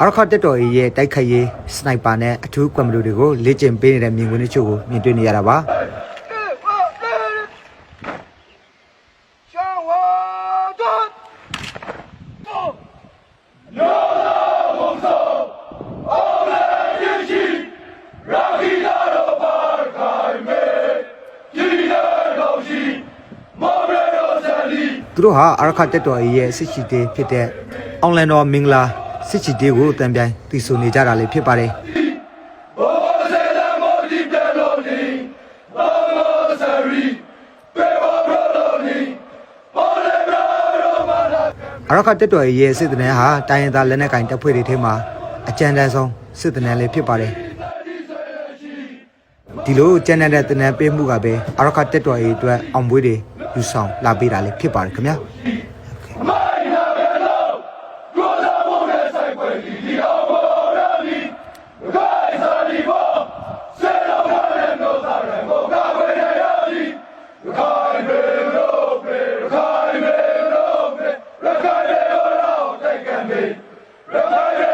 အရခတ်တက်တော်ရဲ့တိုက်ခိုက်ရေးစနိုက်ပါနဲ့အထူးကွန်မလူတွေကိုလေ့ကျင့်ပေးနေတဲ့မြင်ကွင်းတချို့ကိုမြင်တွေ့နေရတာပါသူတို့ဟာအရခတ်တက်တော်ရဲ့စစ်ရှိတဲ့ဖြစ်တဲ့အွန်လိုင်းတော်မင်္ဂလာ စစ်ချီတေးကိုတံပြိုင်တည်ဆူနေကြတာလေးဖြစ်ပါတယ်အရခတ်တက်တော်ရဲ့စစ်တနန်းဟာတိုင်းရင်းသားလက်နက်ကင်တပ်ဖွဲ့တွေထဲမှာအကြမ်းတမ်းဆုံးစစ်တနန်းလေးဖြစ်ပါတယ်ဒီလိုကျန်တဲ့တနန်းပေးမှုကပဲအရခတ်တက်တော်ရဲ့အတွက်အောင်ပွဲတွေယူဆောင်လာပေးတာလေးဖြစ်ပါတယ်ခင်ဗျာ Republic, Republic.